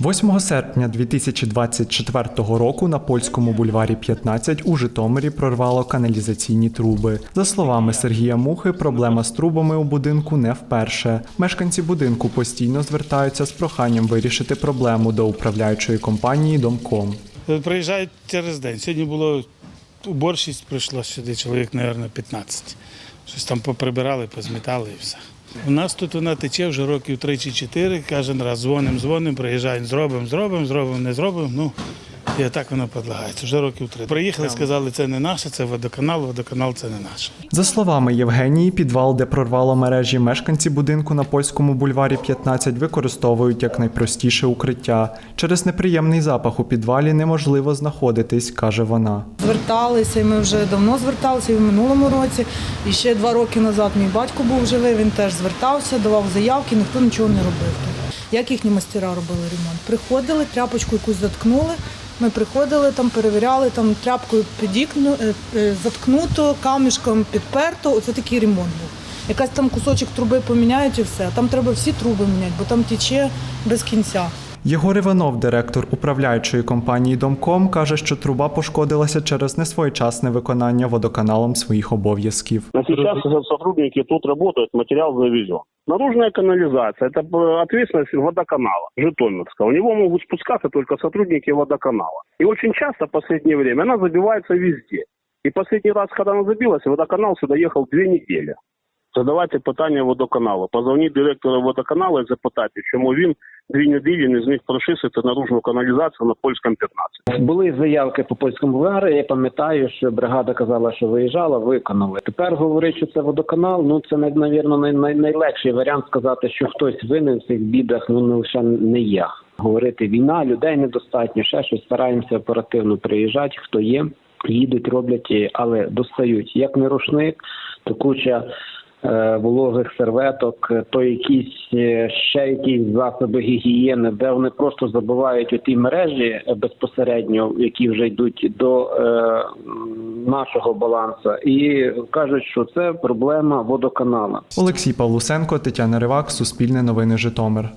8 серпня 2024 року на польському бульварі 15 у Житомирі прорвало каналізаційні труби. За словами Сергія Мухи, проблема з трубами у будинку не вперше. Мешканці будинку постійно звертаються з проханням вирішити проблему до управляючої компанії Домком. Приїжджають через день. Сьогодні було уборщисть, прийшла сюди чоловік, мабуть, 15. Щось там поприбирали, позмітали і все. У нас тут вона тече вже років 3 чи 4. Кожен раз дзвонимо, дзвонимо, приїжджаємо, зробимо, зробимо, зробимо, не зробимо. Ну, і так вона подлагається. Вже років три. Приїхали, сказали, це не наше, це водоканал, водоканал це не наше. За словами Євгенії, підвал, де прорвало мережі, мешканці будинку на польському бульварі 15 використовують як найпростіше укриття. Через неприємний запах у підвалі неможливо знаходитись, каже вона. Зверталися, і ми вже давно зверталися і в минулому році. І ще два роки назад мій батько був живий, він теж звертався, давав заявки, ніхто нічого не робив. Як їхні мастера робили ремонт? Приходили, тряпочку якусь заткнули. Ми приходили там, перевіряли, там тряпкою підікну, е, е, заткнуто, камішком підперто. Оце такий ремонт був. Якась там кусочок труби поміняють і все. Там треба всі труби міняти, бо там тече без кінця. Єгор Іванов, директор управляючої компанії Домком, каже, що труба пошкодилася через несвоєчасне виконання водоканалом своїх обов'язків. Но сейчас сотрудники тут работают, материал завезен. Наружная канализация – это ответственность водоканала Житомирского. У него могут спускаться только сотрудники водоканала. И очень часто в последнее время она забивается везде. И последний раз, когда она забилась, водоканал сюда ехал две недели. Задавайте питання водоканалу. Позвоніть директору водоканалу і запитати, чому він дві неділі не зміг прошисити наружну каналізацію на польському 15. Були заявки по польському бульварі. Я пам'ятаю, що бригада казала, що виїжджала, виконали. Тепер говорить, що це водоканал. Ну це навірно най, най, найлегший варіант сказати, що хтось винен в цих бідах. Ну не лише не я. Говорити війна, людей недостатньо, ще щось стараємося оперативно приїжджати. Хто є, їдуть, роблять, але достають як не рушник, то куча. Е, Вологих серветок, е, то якісь е, ще якісь засоби гігієни, де вони просто забивають у ті мережі безпосередньо, які вже йдуть до нашого балансу, і кажуть, що це проблема водоканала. Олексій Павлусенко, Тетяна Ривак, Суспільне новини Житомир.